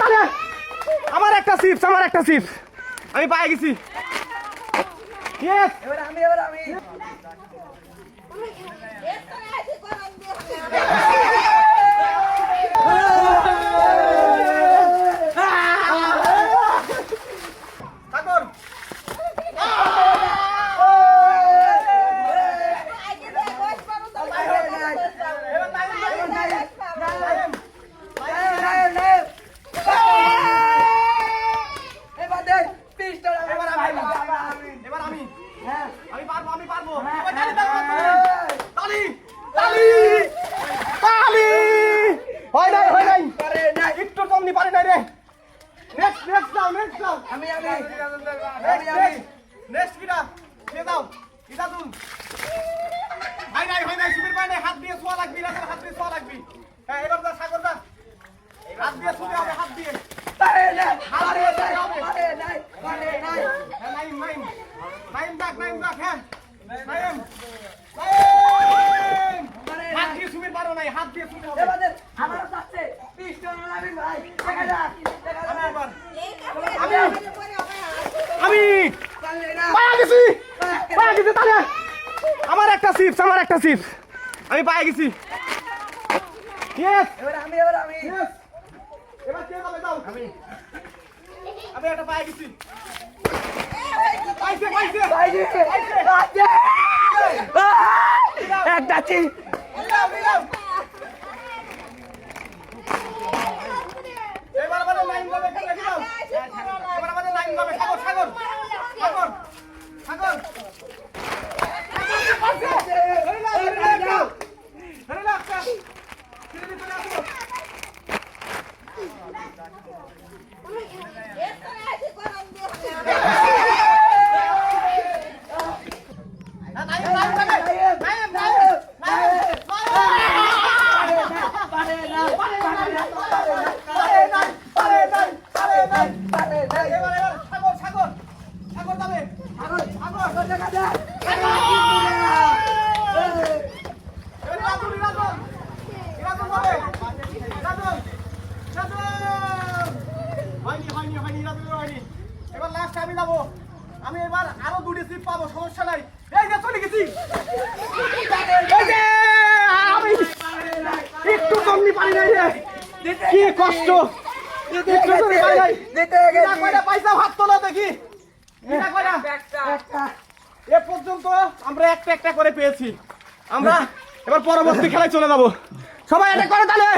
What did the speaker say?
তাহলে আমার একটা চিপস আমার একটা চিপস আমি পায়ে গেছি। Yes! এবার আমি ঠাকুর এবার দেখ পিস্টল এবার আমি এবার আমি হ্যাঁ আমি পারব আমি পারব এবার তালি দাও, তালি তালি তালি হয় নাই হয় নাই পারে নাই একটু কমনি পারি নাই রে নেক্সট দাও নেক্সট দাও আমি আমি আমি নেক্সট আমি নেক্সট কিটা কে দাও। কিটা তুন হয় নাই হয় নাই সুবীর পাই নাই হাত দিয়ে ছোয়া লাগবি না হাত দিয়ে ছোয়া লাগবি। হ্যাঁ এবার দা সাগর দা হাত দিয়ে ছুতে হবে হাত দিয়ে। পারে নাই পারে নাই পারে নাই পারে নাই। হ্যাঁ নাইম। ডাক নাইম ডাক হ্যাঁ। নাইম। নাইম। হাত দিয়ে সুবীর পারো নাই হাত দিয়ে ছুতে হবে এবার দেখ আমারও যাচ্ছে পিস্টল আমি ভাই দেখা যাক দেখা আমি যাক এবার আমি আমি। পায়ে গেছি। পায়ে গেছি তাহলে আমার একটা চিপস আমার একটা চিপস আমি পায়ে গেছি। আমি একটা পায়ে গেছি। Yeah. হয়নি হয়নি হয়নি হয়নি এবার লাস্ট আমি যাব আমি এবার আরও দুটি সিট পাবো সমস্যা নাই। এই যে চলে গেছি। একটু কমনি পারি নাই রে। কি কষ্ট। পয়সা তোলো দেখি। এ পর্যন্ত আমরা একটা একটা করে পেয়েছি। আমরা এবার পরবর্তী খেলায় চলে যাব। সবাই এটা করে তাহলে।